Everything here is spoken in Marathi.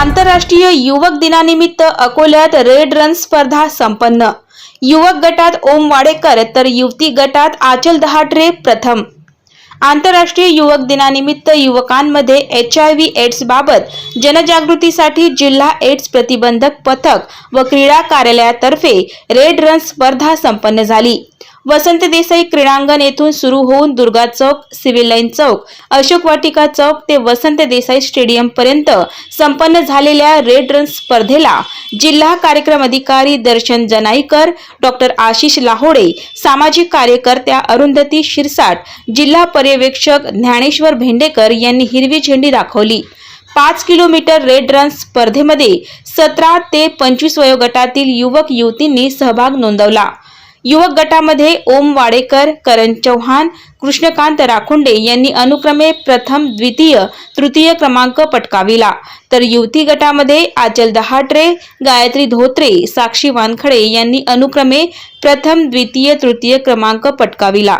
आंतरराष्ट्रीय युवक दिनानिमित्त अकोल्यात रेड रन स्पर्धा संपन्न. युवक गटात ओम वाडेकर तर युवती गटात आचल दहाटरे प्रथम. आंतरराष्ट्रीय युवक दिनानिमित्त युवकांमध्ये एच आय व्ही एड्स बाबत जनजागृतीसाठी जिल्हा एड्स प्रतिबंधक पथक व क्रीडा कार्यालयातर्फे रेड रन स्पर्धा संपन्न झाली. वसंत देसाई क्रीडांगण येथून सुरू होऊन दुर्गा चौक सिव्हिल लाईन चौक अशोक वाटिका चौक ते वसंत देसाई स्टेडियम पर्यंत संपन्न झालेल्या रेड रन स्पर्धेला जिल्हा कार्यक्रम अधिकारी दर्शन जनाईकर डॉक्टर आशिष लाहोडे सामाजिक कार्यकर्त्या अरुंधती शिरसाट जिल्हा पर्यवेक्षक ज्ञानेश्वर भेंडेकर यांनी हिरवी झेंडी दाखवली. पाच किलोमीटर रेड रन स्पर्धेमध्ये सतरा ते पंचवीस वयोगटातील युवक युवतींनी सहभाग नोंदवला. युवक गटामध्ये ओम वाडेकर करण चव्हाण कृष्णकांत राखुंडे यांनी अनुक्रमे प्रथम द्वितीय तृतीय क्रमांक पटकाविला. तर युवती गटामध्ये आचल दहाटरे गायत्री धोत्रे साक्षी वानखडे यांनी अनुक्रमे प्रथम द्वितीय तृतीय क्रमांक पटकाविला.